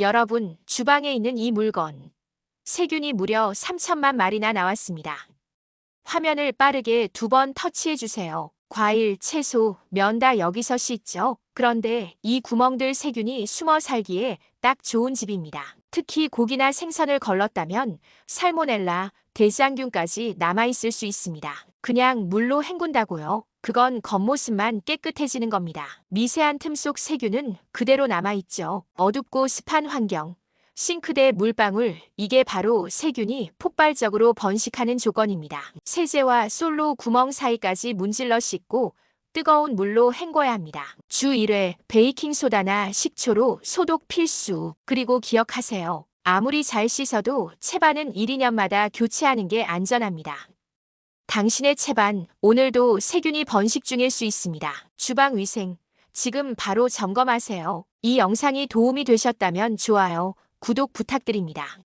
여러분, 주방에 있는 이 물건. 세균이 무려 3천만 마리나 나왔습니다. 화면을 빠르게 두 번 터치해 주세요. 과일, 채소, 면 다 여기서 씻죠. 그런데 이 구멍들 세균이 숨어 살기에 딱 좋은 집입니다. 특히 고기나 생선을 걸렀다면 살모넬라, 대장균까지 남아있을 수 있습니다. 그냥 물로 헹군다고요. 그건 겉모습만 깨끗해지는 겁니다. 미세한 틈 속 세균은 그대로 남아있죠. 어둡고 습한 환경, 싱크대 물방울, 이게 바로 세균이 폭발적으로 번식하는 조건입니다. 세제와 솔로 구멍 사이까지 문질러 씻고 뜨거운 물로 헹궈야 합니다. 주 1회 베이킹소다나 식초로 소독 필수. 그리고 기억하세요. 아무리 잘 씻어도 채반은 1, 2년마다 교체하는 게 안전합니다. 당신의 채반, 오늘도 세균이 번식 중일 수 있습니다. 주방 위생, 지금 바로 점검하세요. 이 영상이 도움이 되셨다면 좋아요, 구독 부탁드립니다.